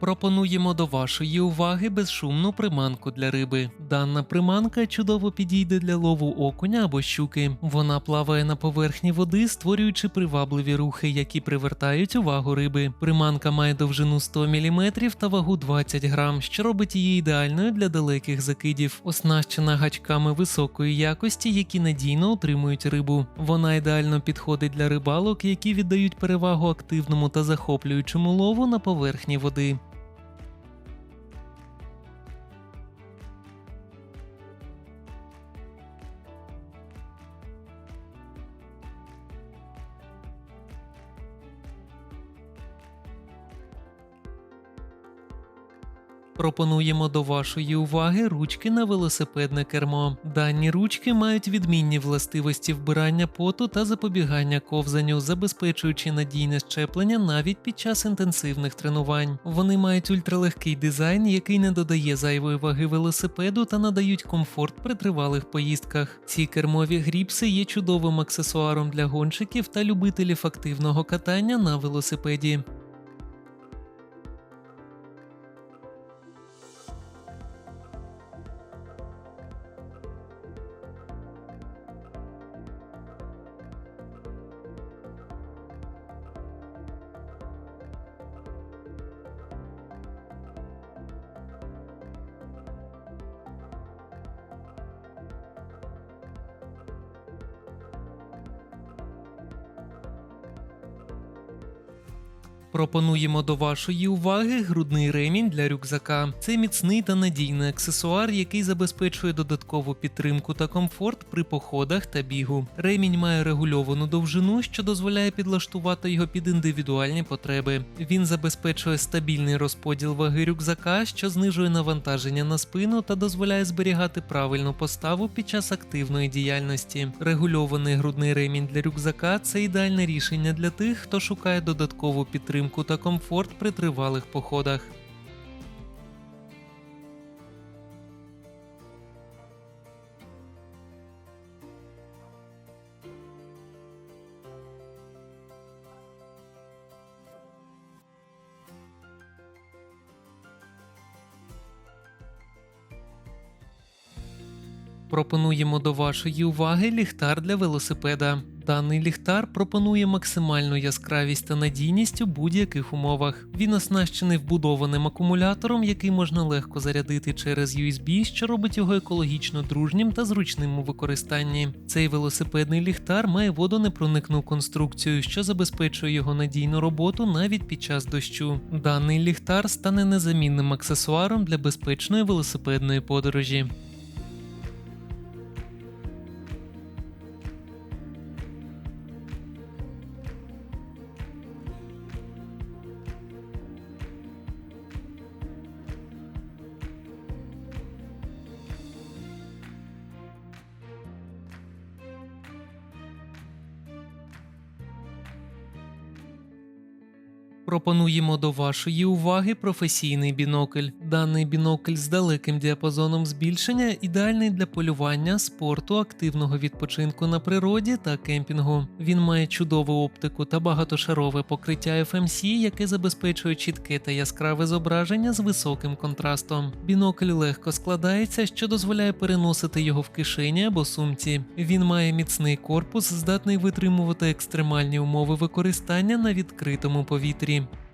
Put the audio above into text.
Пропонуємо до вашої уваги безшумну приманку для риби. Дана приманка чудово підійде для лову окуня або щуки. Вона плаває на поверхні води, створюючи привабливі рухи, які привертають увагу риби. Приманка має довжину 100 мм та вагу 20 грам, що робить її ідеальною для далеких закидів. Оснащена гачками високої якості, які надійно утримують рибу. Вона ідеально підходить для рибалок, які віддають перевагу активному та захоплюючому лову на поверхні води. Пропонуємо до вашої уваги ручки на велосипедне кермо. Дані ручки мають відмінні властивості вбирання поту та запобігання ковзанню, забезпечуючи надійне щеплення навіть під час інтенсивних тренувань. Вони мають ультралегкий дизайн, який не додає зайвої ваги велосипеду та надають комфорт при тривалих поїздках. Ці кермові гріпси є чудовим аксесуаром для гонщиків та любителів активного катання на велосипеді. Пропонуємо до вашої уваги грудний ремінь для рюкзака. Це міцний та надійний аксесуар, який забезпечує додаткову підтримку та комфорт при походах та бігу. Ремінь має регульовану довжину, що дозволяє підлаштувати його під індивідуальні потреби. Він забезпечує стабільний розподіл ваги рюкзака, що знижує навантаження на спину та дозволяє зберігати правильну поставу під час активної діяльності. Регульований грудний ремінь для рюкзака це ідеальне рішення для тих, хто шукає додаткову підтримку та комфорт при тривалих походах. Пропонуємо до вашої уваги ліхтар для велосипеда. Даний ліхтар пропонує максимальну яскравість та надійність у будь-яких умовах. Він оснащений вбудованим акумулятором, який можна легко зарядити через USB, що робить його екологічно дружнім та зручним у використанні. Цей велосипедний ліхтар має водонепроникну конструкцію, що забезпечує його надійну роботу навіть під час дощу. Даний ліхтар стане незамінним аксесуаром для безпечної велосипедної подорожі. Пропонуємо до вашої уваги професійний бінокль. Даний бінокль з далеким діапазоном збільшення ідеальний для полювання, спорту, активного відпочинку на природі та кемпінгу. Він має чудову оптику та багатошарове покриття FMC, яке забезпечує чітке та яскраве зображення з високим контрастом. Бінокль легко складається, що дозволяє переносити його в кишені або сумці. Він має міцний корпус, здатний витримувати екстремальні умови використання на відкритому повітрі. game.